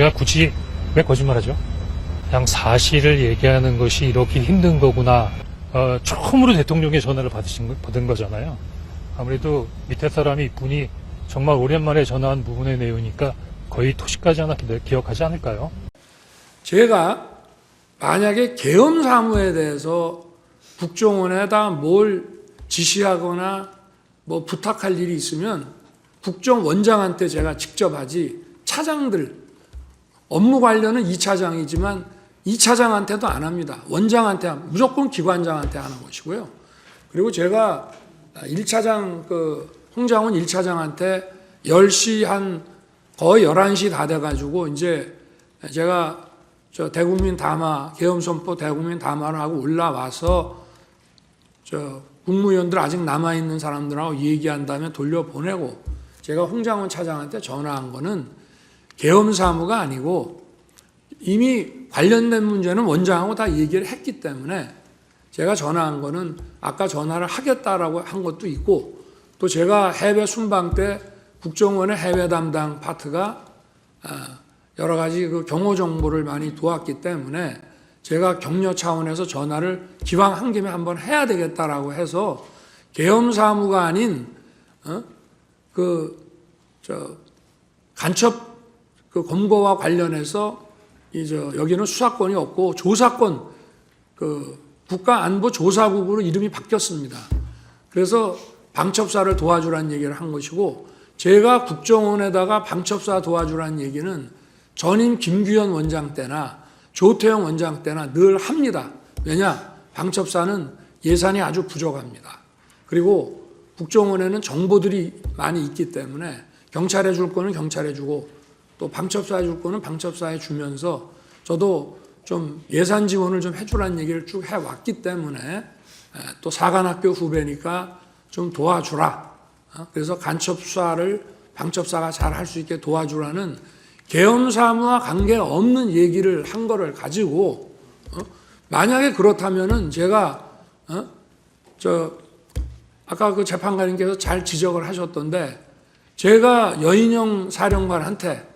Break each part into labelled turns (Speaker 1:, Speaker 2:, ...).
Speaker 1: 제가 굳이 왜 거짓말하죠? 그냥 사실을 얘기하는 것이 이렇게 힘든 거구나. 어, 처음으로 대통령의 전화를 받으신 거- 받은 거잖아요. 아무래도 밑에 사람이 이분이 정말 오랜만에 전화한 부분의 내용이니까 거의 토시까지 하나 기- 기억하지 않을까요?
Speaker 2: 제가 만약에 계엄 사무에 대해서 국정원에다 뭘 지시하거나 뭐 부탁할 일이 있으면 국정원장한테 제가 직접 하지 차장들 업무 관련은 2차장이지만 2차장한테도 안 합니다. 원장한테 합- 무조건 기관장한테 하는 것이고요. 그리고 제가 1차장 그 홍장훈 1차장한테 10시 한 거의 11시 다 돼 가지고 이제 제가 저 대국민 담화 계엄 선포 대국민 담화를 하고 올라와서 저 국무위원들 아직 남아 있는 사람들하고 얘기한 다음에 돌려보내고 제가 홍장훈 차장한테 전화한 거는 계엄 사무가 아니고 이미 관련된 문제는 원장하고 다 얘기를 했기 때문에 제가 전화한 거는 아까 전화를 하겠다라고 한 것도 있고 또 제가 해외 순방 때 국정원의 해외 담당 파트가 아, 여러 가지 그 경호 정보를 많이 도왔기 때문에 제가 격려 차원에서 전화를 기왕 한 김에 한번 해야 되겠다라고 해서 계엄 사무가 아닌 어? 그저 간첩 그 검거와 관련해서 이제 여기는 수사권이 없고 조사권 그 국가안보조사국으로 이름이 바뀌었습니다. 그래서 방첩사를 도와주라는 얘기를 한 것이고 제가 국정원에다가 방첩사 도와주라는 얘기는 전임 김규현 원장 때나 조태영 원장 때나 늘 합니다. 왜냐? 방첩사는 예산이 아주 부족합니다. 그리고 국정원에는 정보들이 많이 있기 때문에 경찰에 줄 거는 경찰에 주고 또 방첩사에 줄 거는 방첩사에 주면서 저도 좀 예산 지원을 좀 해주라는 얘기를 쭉 해왔기 때문에 에, 또 사관학교 후배니까 좀 도와주라. 어? 그래서 간첩 수사를 방첩사가 잘 할 수 있게 도와주라는 계엄 사무와 관계 없는 얘기를 한 거를 가지고 어? 만약에 그렇다면은 제가 어? 저 아까 그 재판관님께서 잘 지적을 하셨던데 제가 여인영 사령관한테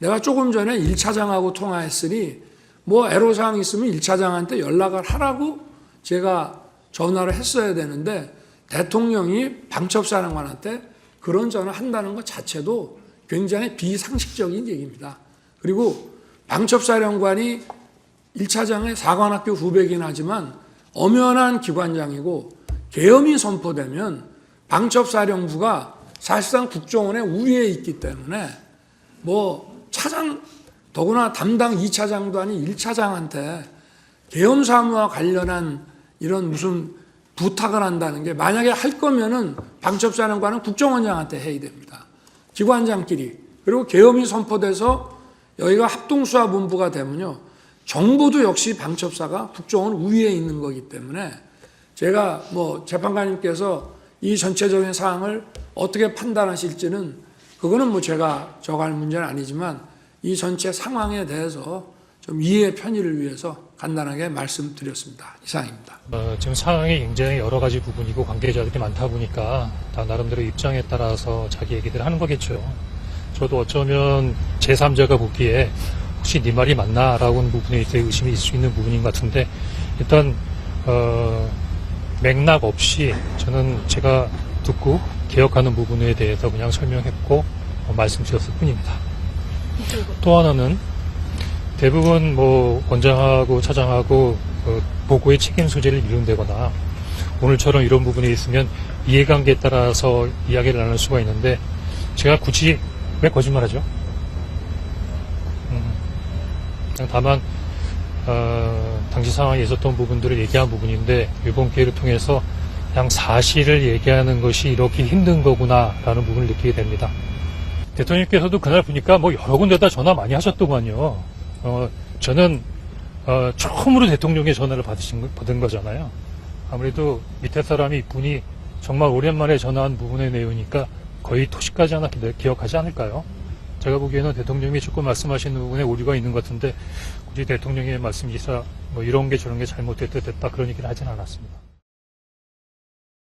Speaker 2: 내가 조금 전에 1차장하고 통화했으니 뭐 애로사항 있으면 1차장한테 연락을 하라고 제가 전화를 했어야 되는데 대통령이 방첩사령관한테 그런 전화 한다는 것 자체도 굉장히 비상식적인 얘기입니다. 그리고 방첩사령관이 1차장의 사관학교 후배긴 하지만 엄연한 기관장이고 계엄이 선포되면 방첩사령부가 사실상 국정원의 우위에 있기 때문에 뭐 차장 더구나 담당 2차장도 아닌 1차장한테 계엄 사무와 관련한 이런 무슨 부탁을 한다는 게 만약에 할 거면은 방첩사령관은 국정원장한테 해야 됩니다. 기관장끼리 그리고 계엄이 선포돼서 여기가 합동수사본부가 되면요 정보도 역시 방첩사가 국정원 우위에 있는 거기 때문에 제가 뭐 재판관님께서 이 전체적인 사항을 어떻게 판단하실지는 그거는 뭐 제가 저갈 문제는 아니지만 이 전체 상황에 대해서 좀 이해 편의를 위해서 간단하게 말씀드렸습니다. 이상입니다.
Speaker 1: 어, 지금 상황이 굉장히 여러 가지 부분이고 관계자들이 많다 보니까 다 나름대로 입장에 따라서 자기 얘기들 하는 거겠죠. 저도 어쩌면 제3자가 보기에 혹시 네 말이 맞나라고 하는 부분에 대해 의심이 있을 수 있는 부분인 것 같은데 일단 어, 맥락 없이 저는 제가 듣고 기억하는 부분에 대해서 그냥 설명했고 어, 말씀드렸을 뿐입니다. 또 하나는 대부분 뭐 원장하고 차장하고 그 보고의 책임 소재를 미룬다거나 오늘처럼 이런 부분이 있으면 이해관계에 따라서 이야기를 나눌 수가 있는데 제가 굳이 왜 거짓말하죠? 음, 다만 어, 당시 상황에 있었던 부분들을 얘기한 부분인데 이번 기회를 통해서 그냥 사실을 얘기하는 것이 이렇게 힘든 거구나라는 부분을 느끼게 됩니다. 대통령께서도 그날 보니까 뭐 여러 군데다 전화 많이 하셨더만요. 어, 저는 어, 처음으로 대통령의 전화를 받으신 거- 받은 거잖아요. 아무래도 밑에 사람이 이분이 정말 오랜만에 전화한 부분의 내용이니까 거의 토시까지 하나 기- 기억하지 않을까요? 제가 보기에는 대통령이 조금 말씀하시는 부분에 오류가 있는 것 같은데 굳이 대통령의 말씀이사 뭐 이런 게 저런 게 잘못됐다 됐다 그런 얘기를 하진 않았습니다.